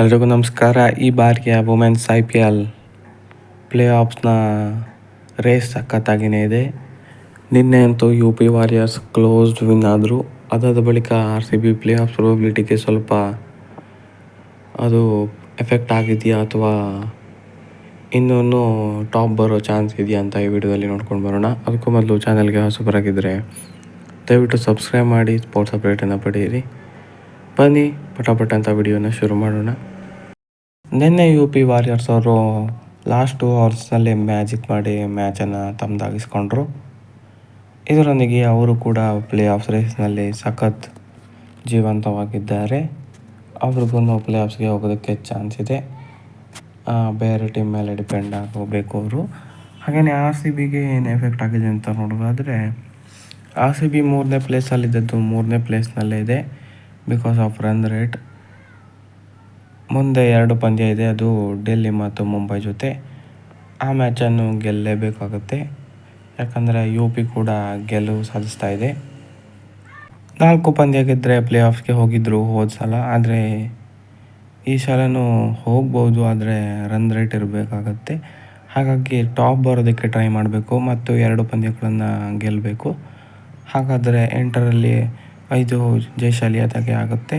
ಎಲ್ರಿಗೂ ನಮಸ್ಕಾರ. ಈ ಬಾರಿಯ women's I P L play ಆಫ್ಸ್ನ race ಸಖತ್ತಾಗಿಯೇ ಇದೆ. ನಿನ್ನೆ ಅಂತೂ U P Warriors closed win ಆದರು. ಅದಾದ ಬಳಿಕ R C B play off ಪ್ರೊಬಿಲಿಟಿಗೆ ಸ್ವಲ್ಪ ಅದು ಎಫೆಕ್ಟ್ ಆಗಿದೆಯಾ ಅಥವಾ ಇನ್ನೂ ಟಾಪ್ ಬರೋ ಚಾನ್ಸ್ ಇದೆಯಾ ಅಂತ ಈ ವಿಡಿಯೋದಲ್ಲಿ ನೋಡ್ಕೊಂಡು ಬರೋಣ. ಅದಕ್ಕೂ ಮೊದಲು ಚಾನಲ್ಗೆ ಹೊಸಬರಾಗಿದ್ದರೆ ದಯವಿಟ್ಟು ಸಬ್ಸ್ಕ್ರೈಬ್ ಮಾಡಿ ಸ್ಪೋರ್ಟ್ಸ್ ಅಪ್ಡೇಟನ್ನು ಪಡೆಯಿರಿ. ಬನ್ನಿ, ಪಟಾಪಟ ಅಂತ ವಿಡಿಯೋನ ಶುರು ಮಾಡೋಣ. ನಿನ್ನೆ ಯು ಪಿ ವಾರಿಯರ್ಸ್ ಅವರು ಲಾಸ್ಟ್ ಟೂ ಅವರ್ಸ್ನಲ್ಲಿ ಮ್ಯಾಜಿಕ್ ಮಾಡಿ ಮ್ಯಾಚನ್ನು ತಮ್ಮದಾಗಿಸ್ಕೊಂಡ್ರು ಇದರೊಂದಿಗೆ ಅವರು ಕೂಡ ಪ್ಲೇ ಆಫ್ ರೇಸ್ನಲ್ಲಿ ಸಖತ್ ಜೀವಂತವಾಗಿದ್ದಾರೆ. ಅವ್ರಿಗೂ ಪ್ಲೇ ಆಫ್ಸ್ಗೆ ಹೋಗೋದಕ್ಕೆ ಚಾನ್ಸ್ ಇದೆ. ಬೇರೆ ಟೀಮ್ ಮೇಲೆ ಡಿಪೆಂಡ್ ಆಗೋಬೇಕು ಅವರು. ಹಾಗೆಯೇ ಆರ್ ಸಿ ಬಿಗೆ ಏನು ಎಫೆಕ್ಟ್ ಆಗಿದೆ ಅಂತ ನೋಡೋದಾದರೆ ಆರ್ ಸಿ ಬಿ ಮೂರನೇ ಪ್ಲೇಸಲ್ಲಿದ್ದದ್ದು ಮೂರನೇ ಪ್ಲೇಸ್ನಲ್ಲೇ ಇದೆ. ಬಿಕಾಸ್ ಆಫ್ ರನ್ ರೇಟ್ ಮುಂದೆ ಎರಡು ಪಂದ್ಯ ಇದೆ, ಅದು ಡೆಲ್ಲಿ ಮತ್ತು ಮುಂಬೈ ಜೊತೆ. ಆ ಮ್ಯಾಚನ್ನು ಗೆಲ್ಲಲೇಬೇಕಾಗುತ್ತೆ. ಯಾಕಂದರೆ ಯು ಪಿ ಕೂಡ ಗೆಲುವು ಸಾಧಿಸ್ತಾ ಇದೆ. ನಾಲ್ಕು ಪಂದ್ಯ ಗೆದ್ದರೆ ಪ್ಲೇ ಆಫ್ಗೆ ಹೋಗಿದ್ದರು ಹೋದ ಸಲ, ಆದರೆ ಈ ಸಲನೂ ಹೋಗ್ಬೋದು, ಆದರೆ ರನ್ ರೇಟ್ ಇರಬೇಕಾಗತ್ತೆ. ಹಾಗಾಗಿ ಟಾಪ್ ಬರೋದಕ್ಕೆ ಟ್ರೈ ಮಾಡಬೇಕು, ಮತ್ತು ಎರಡು ಪಂದ್ಯಗಳನ್ನು ಗೆಲ್ಲಬೇಕು ಹಾಗಾದರೆ ಎಂಟರಲ್ಲಿ ಐದು ಜಯಶಾಲಿಯಾದಾಗೆ ಆಗುತ್ತೆ.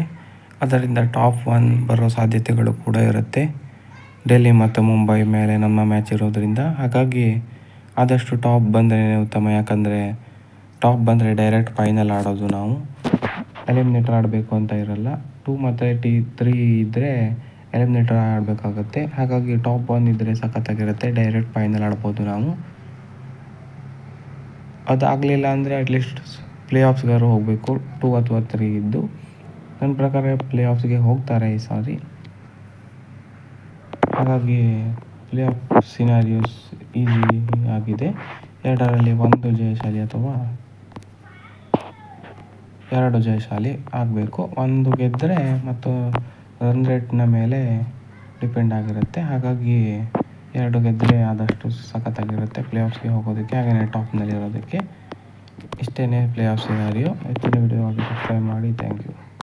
ಅದರಿಂದ ಟಾಪ್ ಒನ್ ಬರೋ ಸಾಧ್ಯತೆಗಳು ಕೂಡ ಇರುತ್ತೆ. ಡೆಲ್ಲಿ ಮತ್ತು ಮುಂಬೈ ಮೇಲೆ ನಮ್ಮ ಮ್ಯಾಚ್ ಇರೋದರಿಂದ. ಹಾಗಾಗಿ ಆದಷ್ಟು ಟಾಪ್ ಬಂದರೆ ಉತ್ತಮ. ಯಾಕಂದರೆ ಟಾಪ್ ಬಂದರೆ ಡೈರೆಕ್ಟ್ ಫೈನಲ್ ಆಡೋದು ನಾವು. ಎಲಿಮಿನೇಟರ್ ಆಡಬೇಕು ಅಂತ ಇರಲ್ಲ. ಟೂ ಮತ್ತು ಟಿ ತ್ರೀ ಇದ್ದರೆ ಎಲಿಮಿನೇಟರ್ ಆಡಬೇಕಾಗತ್ತೆ. ಹಾಗಾಗಿ ಟಾಪ್ ಒನ್ ಇದ್ದರೆ ಸಖತ್ತಾಗಿರುತ್ತೆ. ಡೈರೆಕ್ಟ್ ಫೈನಲ್ ಆಡ್ಬೋದು ನಾವು. ಅದಾಗಲಿಲ್ಲ ಅಂದರೆ ಅಟ್ಲೀಸ್ಟ್ ಪ್ಲೇ ಆಫ್ಸ್ಗಾರು ಹೋಗಬೇಕು. ಟೂ ಅಥವಾ ತ್ರೀ ಇದ್ದು. ನನ್ನ ಪ್ರಕಾರ ಪ್ಲೇ ಆಫ್ಸ್ಗೆ ಹೋಗ್ತಾರೆ ಈ ಸಾರಿ. ಹಾಗಾಗಿ ಪ್ಲೇ ಆಫ್ ಸಿನಾರಿಯೋಸ್ ಈಸಿ ಆಗಿದೆ. ಎರಡರಲ್ಲಿ ಒಂದು ಜಯಶಾಲಿ ಅಥವಾ ಎರಡು ಜಯಶಾಲಿ ಆಗಬೇಕು. ಒಂದು ಗೆದ್ದರೆ ಮತ್ತು ರನ್ ರೇಟ್ನ ಮೇಲೆ ಡಿಪೆಂಡ್ ಆಗಿರುತ್ತೆ. ಹಾಗಾಗಿ ಎರಡು ಗೆದ್ದರೆ ಆದಷ್ಟು ಸಖತ್ತಾಗಿರುತ್ತೆ ಪ್ಲೇ ಆಫ್ಸ್ಗೆ ಹೋಗೋದಕ್ಕೆ ಹಾಗೆಯೇ ಟಾಪ್ನಲ್ಲಿರೋದಕ್ಕೆ ಇಷ್ಟೇ ಪ್ಲೇ ಆಫ್ ಸಿನಾರಿಯೋ ಹೆಚ್ಚಿನ ವಿಡಿಯೋ ಆಗಿ ಸಬ್ಸ್ಕ್ರೈಬ್ ಮಾಡಿ. Thank you